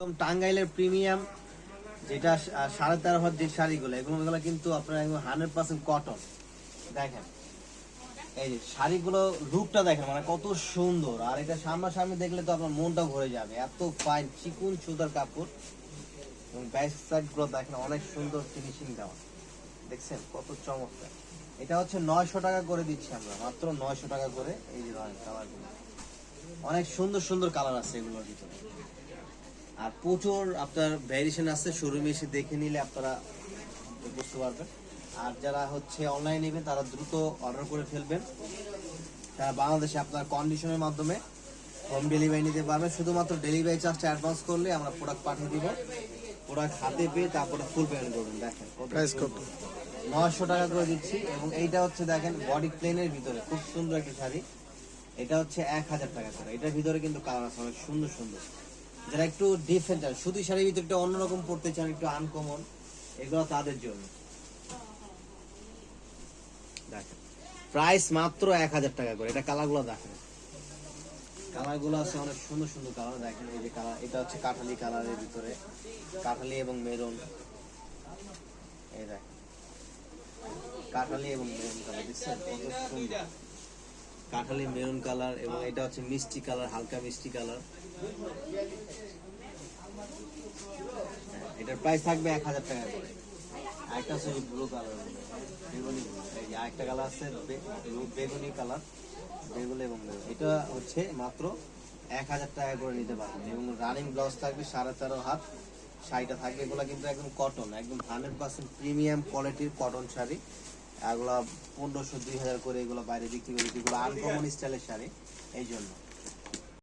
টাঙ্গাইলের প্রিমিয়াম, যেটা সাড়ে তেরো হাত যে শাড়িগুলো। এগুলো কিন্তু আপনার হান্ড্রেড পার্সেন্ট কটন দেখেন। এই যে শাড়িগুলো লুকটা দেখেন মানে কত সুন্দর। আর এটা সামনাসামনি দেখলে তো আপনার মনটা ভরে যাবে। এত ফাইন চিকুন সুতার কাপড়। এবং ব্যাক সাইডগুলো দেখেন, অনেক সুন্দর ফিনিশিং দেওয়া। দেখছেন? কত চমৎকার। এটা হচ্ছে নয়শো টাকা করে দিচ্ছি আমরা। মাত্র নয়শো টাকা করে এই যে কালারগুলো অনেক সুন্দর সুন্দর কালার আছে এগুলোর ভিতরে। আর প্রচুর আপনার ভ্যারিয়েশন আছে শোরুমে এসে দেখে নিলে আপনারা বুঝতে পারবেন। আর যারা হচ্ছে অনলাইন নেবেন তারা দ্রুত অর্ডার করে ফেলবেন। তারা বাংলাদেশে আপনার কন্ডিশনের মাধ্যমে হোম ডেলিভারি নিতে পারবেন। শুধুমাত্র ডেলিভারি চার্জটা অ্যাডভান্স করলে আমরা প্রোডাক্ট পাঠিয়ে দিব। প্রোডাক্ট হাতে পেয়ে তারপরে ফুল পেমেন্ট করবেন দেখেন। প্রাইস কত? নয়শো টাকা করে দিচ্ছি। এবং এইটা হচ্ছে দেখেন বডি প্লেনের ভিতরে খুব সুন্দর একটা শাড়ি। এটা হচ্ছে এক হাজার টাকা করে। এটার ভিতরে কিন্তু কালার আছে অনেক সুন্দর সুন্দর। যারা একটু ডিফারেন্ট চান সুতি শাড়ির ভিতরে একটু অন্যরকম পড়তে চান, একটু আনকমন এগুলো তাদের জন্য। প্রাইস মাত্র এক হাজার টাকা করে। এটা দেখেন। আছে অনেক সুন্দর সুন্দর কালার দেখেন এই যে কালার এটা হচ্ছে কাঠালি কালারের ভিতরে। কাঠালি এবং মেরুন এই দেখেন। কাঠালি এবং মেরুন কালার দেখছেন? কত সুন্দর। কাঠালি মেরুন কালার এবং এটা হচ্ছে মিষ্টি কালার, হালকা মিষ্টি কালার। এটার প্রাইস থাকবে এক হাজার টাকা করে। আরেকটা হচ্ছে ব্লু কালার বেগুনি। আরেকটা কালার আছে বেগুনি কালার বেগুনি এবং এটা হচ্ছে মাত্র এক হাজার টাকা করে নিতে পারবেন। এবং রানিং ব্লাউজ থাকবে সাড়ে তেরো হাত। শাড়িটা থাকবে, এগুলো কিন্তু একদম কটন একদম হান্ড্রেড পার্সেন্ট প্রিমিয়াম কোয়ালিটির কটন শাড়ি। এগুলো পনেরোশো, দুই হাজার করে এগুলো বাইরে বিক্রি করে এগুলা আনকমন স্টাইলের শাড়ি, এই জন্য।